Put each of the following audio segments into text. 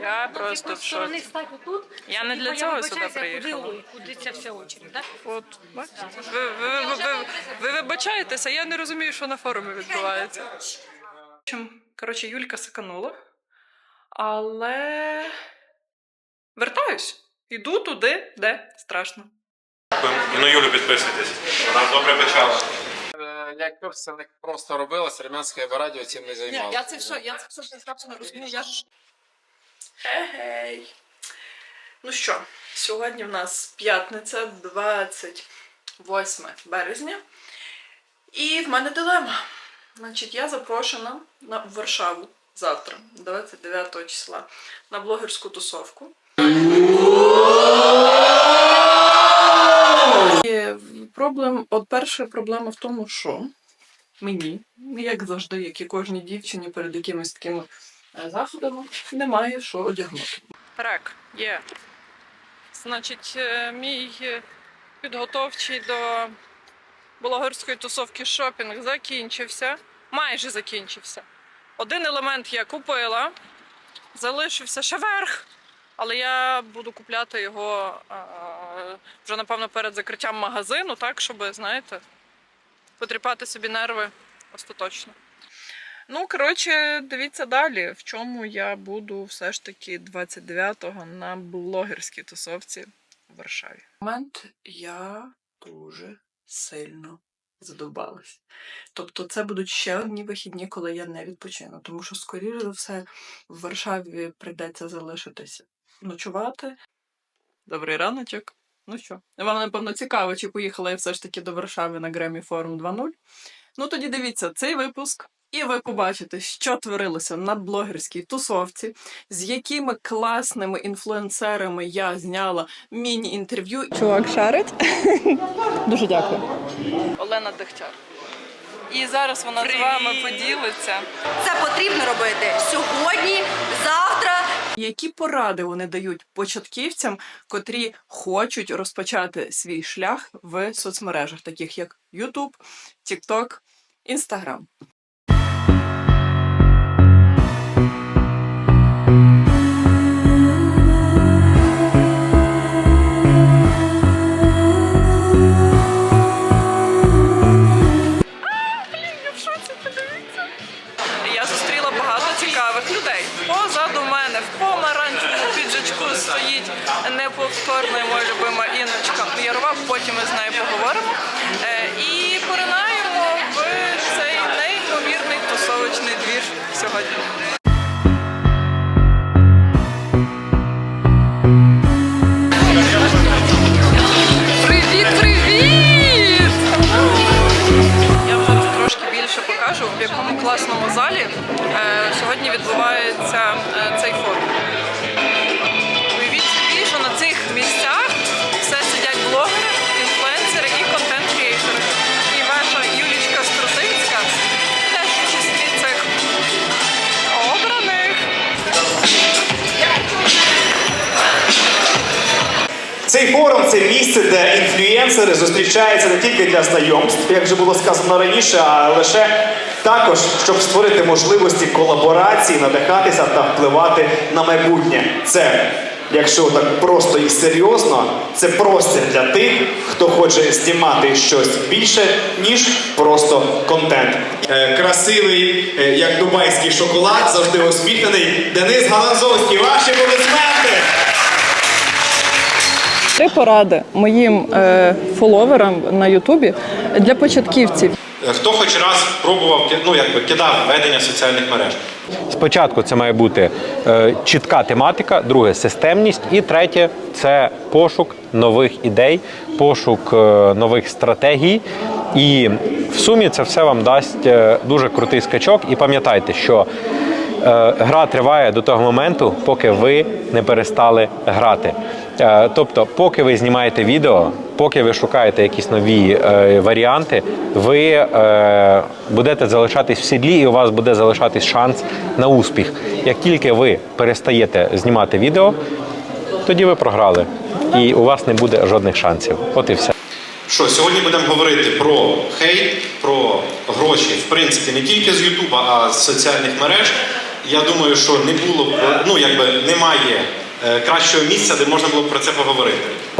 Я просто в шоці. стати тут. Я не для цього сюди приїхала. Куди, куди ця вся очередь, так? От, бачите? Ви, ви, ви, ви, ви вибачаєтеся, я не розумію, що на форумі відбувається. Коротше, Юлька саканула, але вертаюсь. Іду туди, де страшно. І на Юлю підписуйтесь. Вона добре почала. Е, Як це не просто робилось, Ремянське радіо цим не Ні, займалося. я це все, я це все прекрасно розумію. Я ж. Гей. Ну що, сьогодні в нас п'ятниця, 28 березня. І в мене дилема. Значить, я запрошена на Варшаву завтра, 29 числа, на блогерську тусовку. Проблем, от перша проблема в тому, що мені, як завжди, як і кожній дівчині перед якимись такими заходами, немає що одягнути. Рек, є. Значить, е, мій е, підготовчий до блогерської тусовки шопінг закінчився. Майже закінчився. Один елемент я купила, залишився ще верх, але я буду купляти його е, вже, напевно, перед закриттям магазину, так, щоб, знаєте, потріпати собі нерви остаточно. Ну, коротше, дивіться далі, в чому я буду все ж таки 29-го на блогерській тусовці в Варшаві. Момент я дуже сильно задовбалась. Тобто, це будуть ще одні вихідні, коли я не відпочину, тому що, скоріше за все, в Варшаві прийдеться залишитися ночувати. Добрий раночок. Ну що, вам напевно цікаво, чи поїхала я все ж таки до Варшави на Гремі Форум 2.0. Ну тоді дивіться цей випуск, і ви побачите, що творилося на блогерській тусовці, з якими класними інфлюенсерами я зняла міні-інтерв'ю. Чувак шарить. Дуже дякую. Олена Дегтяр. І зараз вона з вами поділиться. Це потрібно робити сьогодні, завтра. Які поради вони дають початківцям, котрі хочуть розпочати свій шлях в соцмережах, таких як YouTube, TikTok, Instagram? Цей форум це місце, де інфлюєнсери зустрічаються не тільки для знайомств, як вже було сказано раніше, а лише також, щоб створити можливості колаборації, надихатися та впливати на майбутнє. Це, якщо так просто і серйозно, це простір для тих, хто хоче знімати щось більше, ніж просто контент. Е, красивий, е, як дубайський шоколад, завжди усміхнений. Денис Галанзовський, ваші аплодисменти! Три поради моїм е, фоловерам на Ютубі для початківців. Хто хоч раз пробував ну, якби, кидав ведення соціальних мереж? Спочатку це має бути е, чітка тематика, друге системність, і третє це пошук нових ідей, пошук е, нових стратегій. І в сумі це все вам дасть е, дуже крутий скачок. І пам'ятайте, що е, гра триває до того моменту, поки ви не перестали грати. Е, Тобто, поки ви знімаєте відео, поки ви шукаєте якісь нові е, варіанти, ви е, будете залишатись в сідлі, і у вас буде залишатись шанс на успіх. Як тільки ви перестаєте знімати відео, тоді ви програли, і у вас не буде жодних шансів. От і все. Що сьогодні будемо говорити про хейт, про гроші, в принципі, не тільки з Ютуба, а з соціальних мереж. я думаю, що не було ну якби немає кращого місця, де можна було б про це поговорити.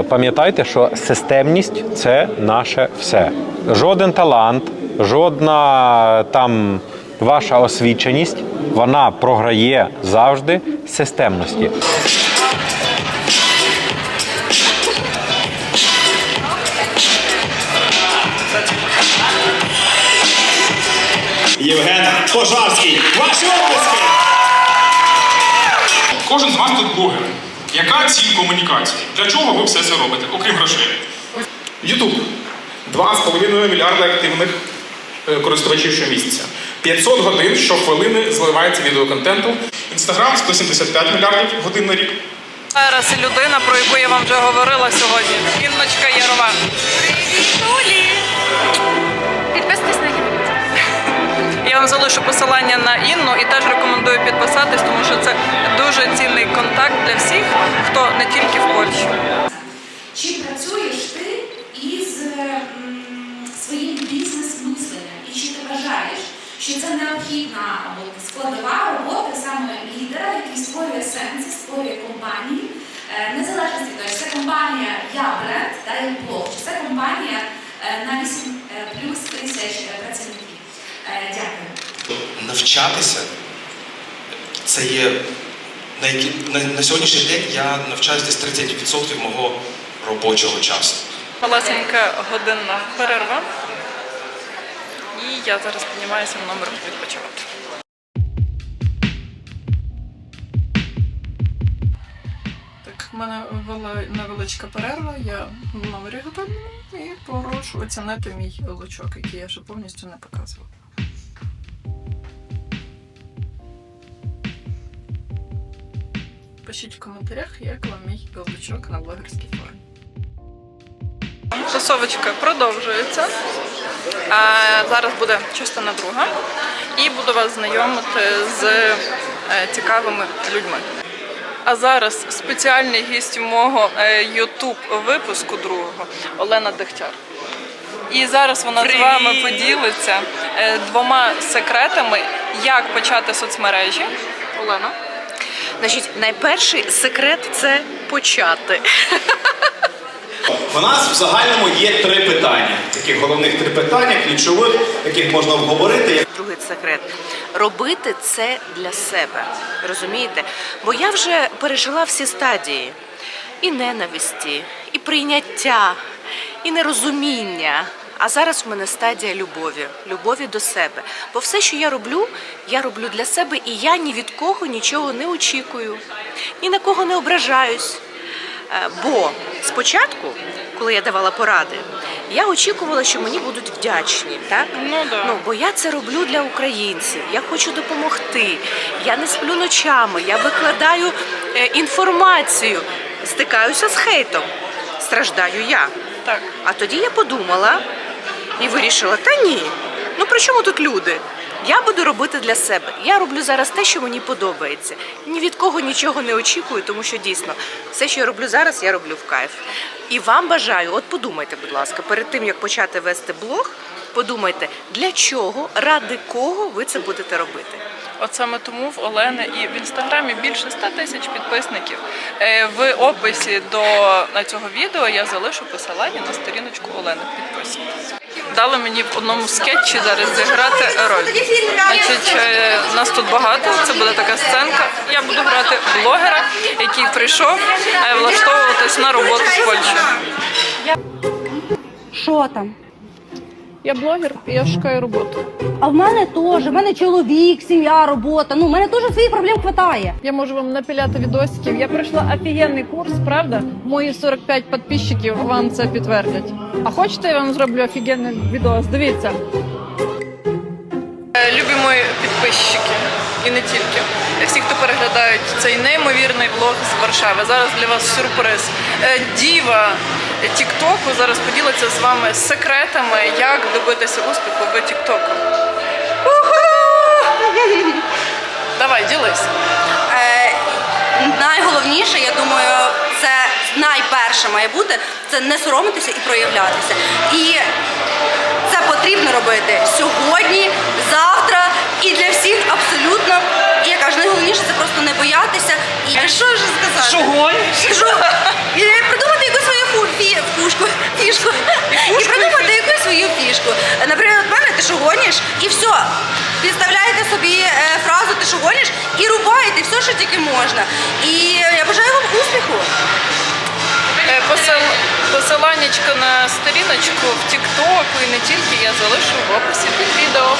Пам'ятайте, що системність це наше все. Жоден талант, жодна там ваша освіченість, вона програє завжди системності. Євген Пожарський. Ваші обласки! Кожен з вас тут блогер. Яка ціль комунікації? Для чого ви все це робите, окрім грошей? Ютуб. 2,5 мільярда активних е, користувачів щомісяця. 500 годин щохвилини зливається відеоконтенту. Інстаграм 175 мільярдів годин на рік. Зараз людина, про яку я вам вже говорила сьогодні. Інночка Ярова. Підписуйтесь на Гімн. Я вам залишу посилання на Інну і теж рекомендую підписатись, дуже цінний контакт для всіх, хто не тільки в Польщі. Чи працюєш ти із своїм бізнес-мисленням? І чи ти вважаєш, що це необхідна складова роботи саме лідера, який створює сенси, створює компанії, е, незалежно від того, чи це компанія Я бренд та блог, чи це компанія е, на 8 е, плюс тисяч е, працівників? Е, Дякую. навчатися це є на, які, на, на сьогоднішній день я навчаюся десь 30% мого робочого часу. Малесенька годинна перерва. І я зараз піднімаюся в номер відпочивати. Так, в мене була невеличка перерва, я в номері готовлю і прошу оцінити мій лучок, який я ще повністю не показувала. Пишіть в коментарях, як вам мій лучок на блогерській формі. Тусовочка продовжується. А зараз буде частина друга. І буду вас знайомити з е, цікавими людьми. А зараз спеціальний гість мого Ютуб випуску другого Олена Дегтяр. І зараз вона з вами поділиться е, двома секретами, як почати соцмережі. Олена. Значить, найперший секрет це почати. У нас в загальному є три питання. Таких головних три питання, ключових, яких можна обговорити. Другий секрет робити це для себе. Розумієте? Бо я вже пережила всі стадії: і ненависті, і прийняття, і нерозуміння. А зараз в мене стадія любові, любові до себе. Бо все, що я роблю, я роблю для себе, і я ні від кого нічого не очікую, ні на кого не ображаюсь. Е, Бо спочатку, коли я давала поради, я очікувала, що мені будуть вдячні. Так? Ну да. Ну, бо я це роблю для українців. Я хочу допомогти. Я не сплю ночами, я викладаю е, інформацію, стикаюся з хейтом. Страждаю я. Так. А тоді я подумала і вирішила: та ні, ну при чому тут люди? Я буду робити для себе. Я роблю зараз те, що мені подобається. Ні від кого нічого не очікую, тому що дійсно все, що я роблю зараз, я роблю в кайф. І вам бажаю, от подумайте, будь ласка, перед тим як почати вести блог, подумайте, для чого, ради кого ви це будете робити. От саме тому в Олени і в інстаграмі більше 100 тисяч підписників. Е, В описі до цього відео я залишу посилання на сторіночку Олени. Підписуйтесь. Дали мені в одному скетчі зараз зіграти роль. Значить, е, нас тут багато. Це буде така сценка. Я буду грати блогера, який прийшов е, влаштовуватись на роботу в Польщі. Що там? Я блогер, і я шукаю роботу. А в мене теж, в мене чоловік, сім'я, робота. Ну, в мене теж своїх проблем хватає. Я можу вам напіляти відосиків. Я пройшла офігенний курс, правда? Мої 45 підписчиків вам це підтвердять. А хочете, я вам зроблю офігенний відос? Дивіться. Е, Любі мої підписчики і не тільки. Всі, хто переглядають цей неймовірний влог з Варшави. Зараз для вас сюрприз. Е, Діва Тіктоку зараз поділиться з вами секретами, як добитися успіху в Тіктоку. Давай, ділись. Е, найголовніше, я думаю, це найперше має бути це не соромитися і проявлятися. І це потрібно робити сьогодні, завтра і для всіх абсолютно. І я кажу, найголовніше це просто не боятися. І що ж сказати? Гониш? Що? І придумати якусь свою фу- фі- фушку, фішку. І придумати якусь свою фішку. Наприклад, в мене ти що гониш, і все. Підставляєте собі е, фразу ти що гониш і рубаєте все, що тільки можна. І я бажаю вам успіху. Е, Посил... Посиланнячко на сторіночку в TikTok і не тільки я залишу в описі під відео.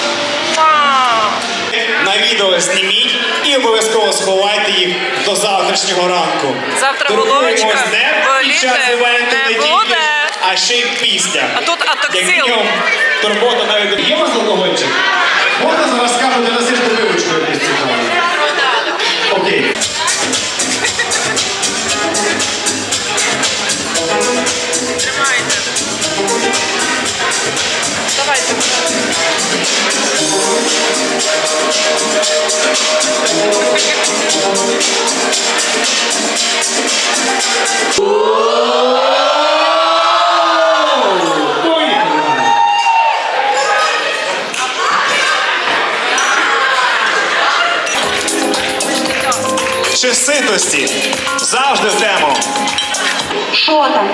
На відео зніміть і обов'язково сховайте їх до завтрашнього ранку. Завтра Турбуємось не під час івенту не тільки, буде. а ще й після. А тут Як атоксил. мінімум, турбота навіть є у вас алкогольчик? Можна ситості? Завжди в тему. Що там?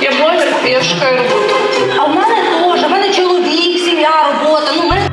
Я блогер, я шукаю роботу. А в мене теж, в мене чоловік, сім'я, робота. Ну, в мене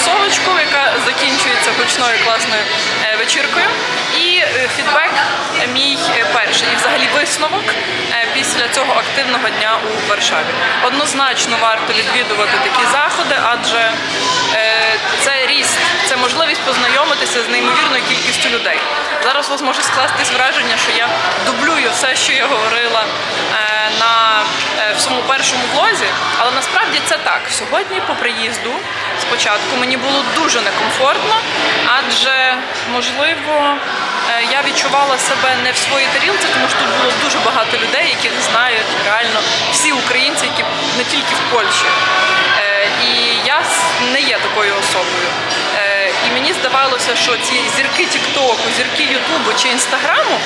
тусовочку, яка закінчується гучною класною е, вечіркою. І е, фідбек мій е, перший, і взагалі висновок після цього активного дня у Варшаві. Однозначно варто відвідувати такі заходи, адже це ріст, це можливість познайомитися з неймовірною кількістю людей. Зараз вас може скластись враження, що я дублюю все, що я говорила на в своєму першому влозі, але насправді це так. Сьогодні по приїзду спочатку мені було дуже некомфортно, адже можливо е, я відчувала себе не в своїй тарілці, тому що тут було дуже багато людей, яких знають реально всі українці, які не тільки в Польщі. Е, І я не є такою особою. Е, І мені здавалося, що ці зірки Тіктоку, зірки Ютубу чи Інстаграму,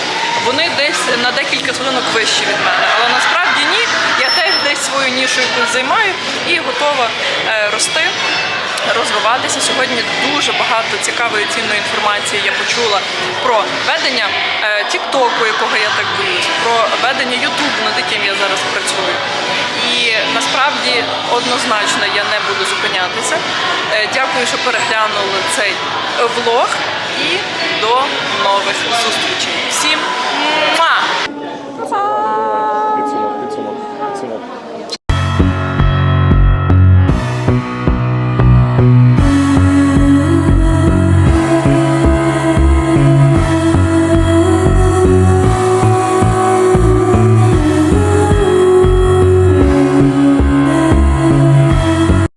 вони десь на декілька сходинок вищі від мене. Але насправді ні, я свою нішу якусь займаю і готова е, рости. Розвиватися сьогодні дуже багато цікавої цінної інформації я почула про ведення е, Тіктоку, якого я так боюсь, про ведення Ютубу, над яким я зараз працюю. І насправді однозначно я не буду зупинятися. Е, Дякую, що переглянули цей влог і до нових зустрічей. Всім!